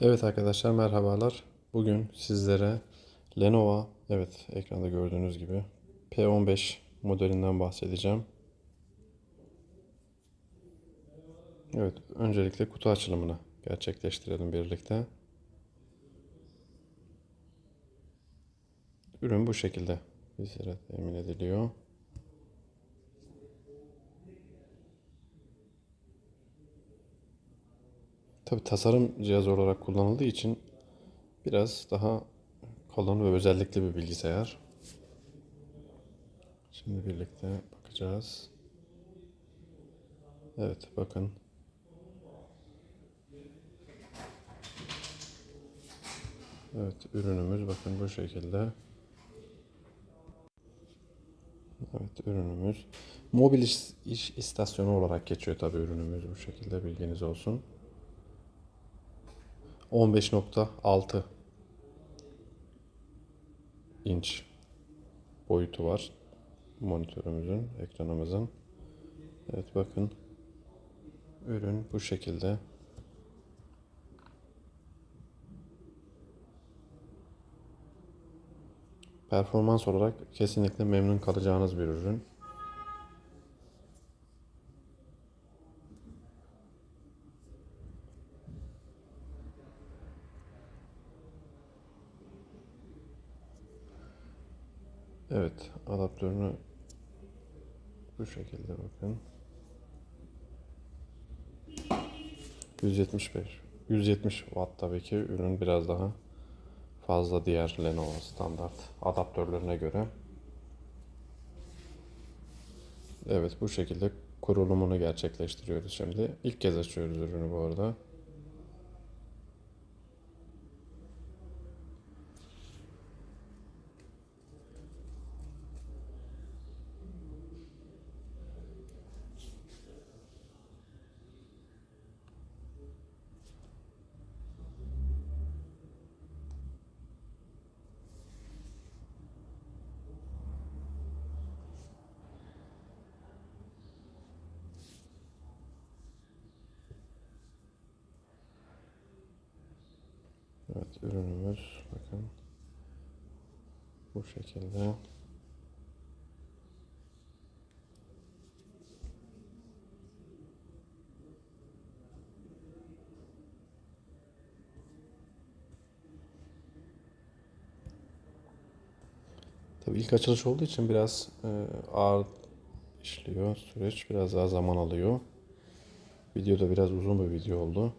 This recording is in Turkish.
Evet arkadaşlar merhabalar. Bugün sizlere Lenovo, evet ekranda gördüğünüz gibi P15 modelinden bahsedeceğim. Evet, öncelikle kutu açılımını gerçekleştirelim birlikte. Ürün bu şekilde bizlere temin ediliyor. Tabi tasarım cihazı olarak kullanıldığı için biraz daha kalın ve özellikli bir bilgisayar. Şimdi birlikte bakacağız. Evet bakın. Evet ürünümüz bakın bu şekilde. Evet ürünümüz. Mobil iş, iş istasyonu olarak geçiyor tabi ürünümüz bu şekilde bilginiz olsun. 15.6 inç boyutu var monitörümüzün, ekranımızın. Evet bakın ürün bu şekilde. Performans olarak kesinlikle memnun kalacağınız bir ürün. Evet, adaptörünü bu şekilde bakın. 175 170 watt tabii ki ürün biraz daha fazla diğer Lenovo standart adaptörlerine göre. Evet bu şekilde kurulumunu gerçekleştiriyoruz şimdi. İlk kez açıyoruz ürünü bu arada. Evet ürünümüz bakın bu şekilde. Tabii ilk açılış olduğu için biraz e, ağır işliyor süreç. Biraz daha zaman alıyor. Video da biraz uzun bir video oldu.